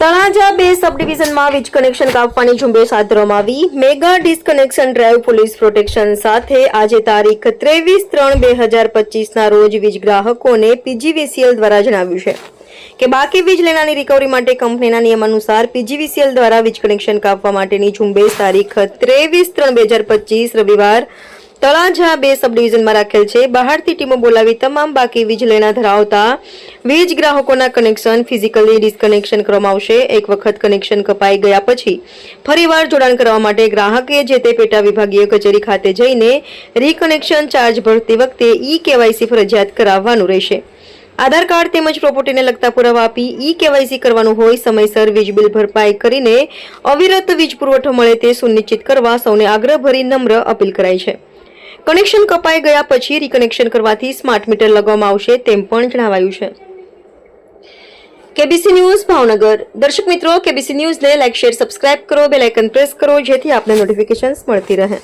તળાજા બે સબ વીજ કનેક્શન કાપવાની ઝુંબેશ હાથ ધરવામાં આવી. Mega disconnection drive police protection સાથે આજે તારીખ ત્રેવીસ ત્રણ બે હજાર પચીસના રોજ વીજ ગ્રાહકોને પીજીવીસીએલ દ્વારા જણાવ્યું છે કે બાકી વીજ લેનારની રિકવરી માટે કંપનીના નિયમ અનુસાર પીજીવીસીએલ દ્વારા વીજ કનેક્શન કાપવા માટેની ઝુંબેશ તારીખ ત્રેવીસ ત્રણ બે હજાર પચીસ રવિવાર તળાજા બે સબ ડિવિઝનમાં રાખેલ છે. બહારથી ટીમો બોલાવી તમામ બાકી વીજ લેણા ધરાવતા વીજ ગ્રાહકોના કનેક્શન, ફિઝિકલી ડિસ્કનેક્શન કરવામાં આવશે. એક વખત કનેક્શન કપાઈ ગયા પછી ફરીવાર જોડાણ કરવા માટે ગ્રાહકે જે તે પેટા વિભાગીય કચેરી ખાતે જઈને રીકનેક્શન ચાર્જ ભરતી વખતે ઈ કેવાયસી ફરજિયાત કરાવવાનું રહેશે. આધાર કાર્ડ તેમજ પ્રોપર્ટીને લગતા પુરાવા આપી ઈ કેવાયસી કરવાનું હોય, સમયસર વીજ બિલ ભરપાઈ કરીને અવિરત વીજ પુરવઠો મળે તે સુનિશ્ચિત કરવા સૌને આગ્રહ ભરી નમ્ર અપીલ કરાઈ છે. કનેક્શન કપાઈ ગયા પછી રીકનેક્શન કરવાથી સ્માર્ટ મીટર લગાવવામાં આવશે તેમ પણ જણાવાયું છે. KBC news Bhavnagar. દર્શક મિત્રો, કેબીસી ન્યૂઝને લાઇક શેર સબસ્ક્રાઇબ કરો બેલ આઇકન પ્રેસ કરો, જેથી આપને નોટિફિકેશન્સ મળતી રહે.